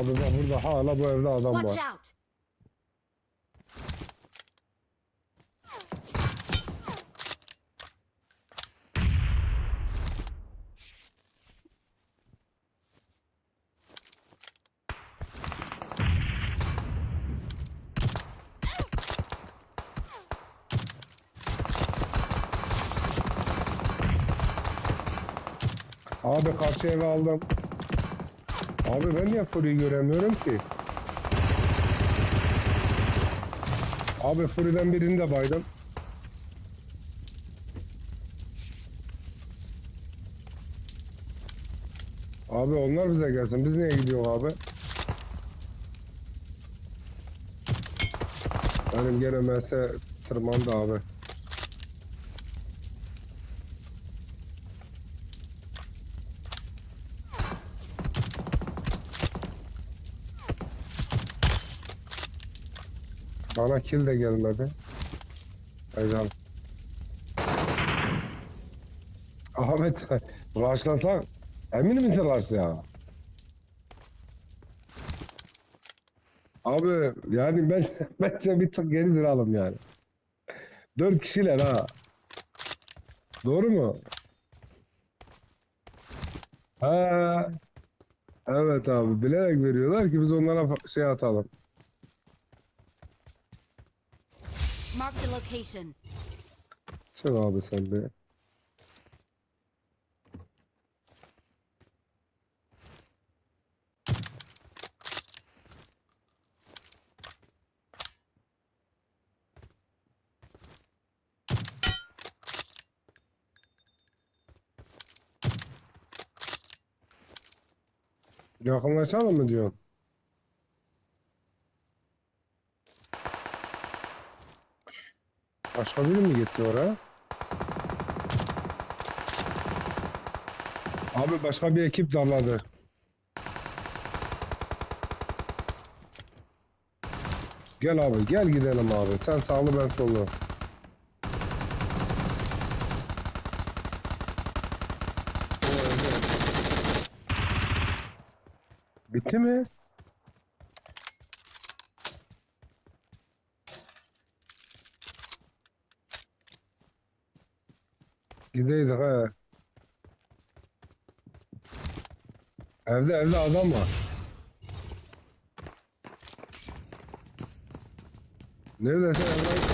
Abi bak burada hala bu evde adam var. Abi karşı eve aldım. Abi ben niye Fury'yi göremiyorum ki? Abi Fury'den birini de baydım. Abi onlar bize gelsin. Biz niye gidiyor abi? Benim gene mese tırmandı abi. Bana kill de gelmedi. Ejal. Ahmet, raşlatan. Emin misin raş ya? Abi yani ben bence bir tık geri duralım yani. Dört kişiler ha. Doğru mu? Ha. Evet abi bilerek veriyorlar ki biz onlara şey atalım. Marked a location. Çık abi sen de. Yakınlaşalım mı diyorsun? Başka biri mi gitti oraya? Abi başka bir ekip darladı. Gel abi gel gidelim abi. Sen sağlı ben sollu. Bitti mi? Gideydik he. Evde evde adam var. Neredesin evde?